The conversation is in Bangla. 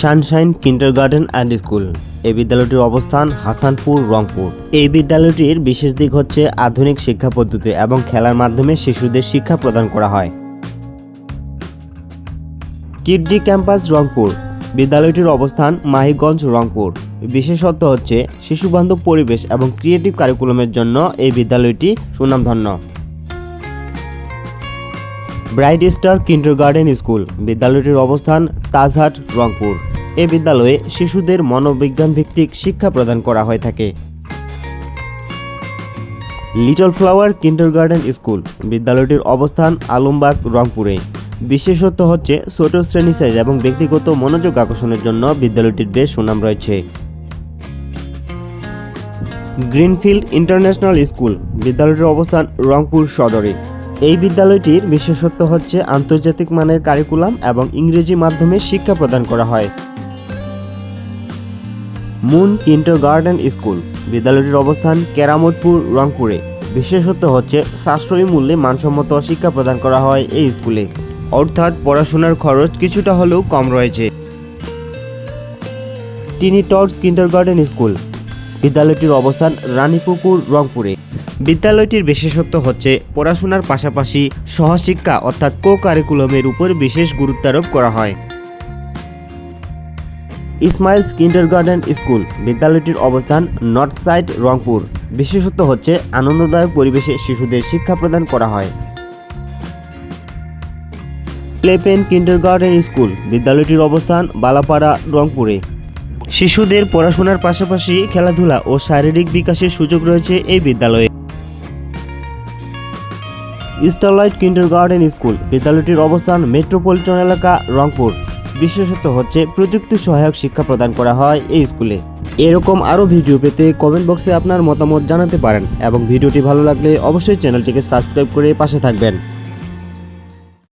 Sunshine kindergarten and school. এই বিদ্যালয়টির অবস্থান হাসানপুর, রংপুর। এই বিদ্যালয়টির বিশেষ দিক হচ্ছে আধুনিক শিক্ষা পদ্ধতি এবং খেলার মাধ্যমে শিশুদের শিক্ষা প্রদান করা হয়। Kidzee campus, Rangpur. বিদ্যালয়টির অবস্থান মাহিগঞ্জ রংপুর। বিশেষত্ব হচ্ছে শিশুবান্ধব পরিবেশ এবং ক্রিয়েটিভ কারিকুলামের জন্য এই বিদ্যালয়টি সুনামধন্য। Bright star kindergarten school. বিদ্যালয়টির অবস্থান তাজহাট, রংপুর। এ বিদ্যালয়ে শিশুদের মনোবিজ্ঞান ভিত্তিক শিক্ষা প্রদান করা হয়ে থাকে। Little flower kindergarten school. বিদ্যালয়টির অবস্থান আলমবাগ, রংপুরে। বিশেষত্ব হচ্ছে, ছোট শ্রেণি সাইজ এবং ব্যক্তিগত মনোযোগ আকর্ষণের জন্য বিদ্যালয়টির বেশ সুনাম রয়েছে। Greenfield international school. বিদ্যালয়টির অবস্থান রংপুর সদরে। এই বিদ্যালয়টির বিশেষত্ব হচ্ছে আন্তর্জাতিক মানের কারিকুলাম এবং ইংরেজি মাধ্যমে শিক্ষা প্রদান করা হয়। Moon kindergarten school. বিদ্যালয়টির অবস্থান কেরামতপুর, রংপুরে। বিশেষত্ব হচ্ছে সাশ্রয়ী মূল্যে মানসম্মত শিক্ষা প্রদান করা হয় এই স্কুলে। অর্থাৎ পড়াশোনার খরচ কিছুটা হলেও কম রয়েছে। Tiny torch kindergarten school. বিদ্যালয়টির অবস্থান রানীপুকুর, রংপুরে। বিদ্যালয়টির বিশেষত্ব হচ্ছে পড়াশোনার পাশাপাশি সহশিক্ষা অর্থাৎ কো কারিকুলামের উপর বিশেষ গুরুত্বারোপ করা হয়। ইসমাইলস কিন্ডারগার্টেন স্কুল, বিদ্যালয়টির অবস্থান নর্থ সাইড রংপুর। বিশেষত্ব হচ্ছে আনন্দদায়ক পরিবেশে শিশুদের শিক্ষা প্রদান করা হয়। প্লেপেন কিন্ডারগার্টেন স্কুল, বিদ্যালয়টির অবস্থান বালাপাড়া, রংপুরে। শিশুদের পড়াশোনার পাশাপাশি খেলাধুলা ও শারীরিক বিকাশের সুযোগ রয়েছে এই বিদ্যালয়ে। স্টারলাইট কিন্ডার গার্ডেন স্কুল বিদ্যালয়টির অবস্থান মেট্রোপলিটন এলাকা, রংপুর। বিশেষত হচ্ছে প্রযুক্তি সহায়ক শিক্ষা প্রদান করা হয় এই স্কুলে এরকম আরও ভিডিও পেতে কমেন্ট বক্সে আপনার মতামত জানাতে পারেন এবং ভিডিওটি ভালো লাগলে অবশ্যই চ্যানেলটিকে সাবস্ক্রাইব করে পাশে থাকবেন।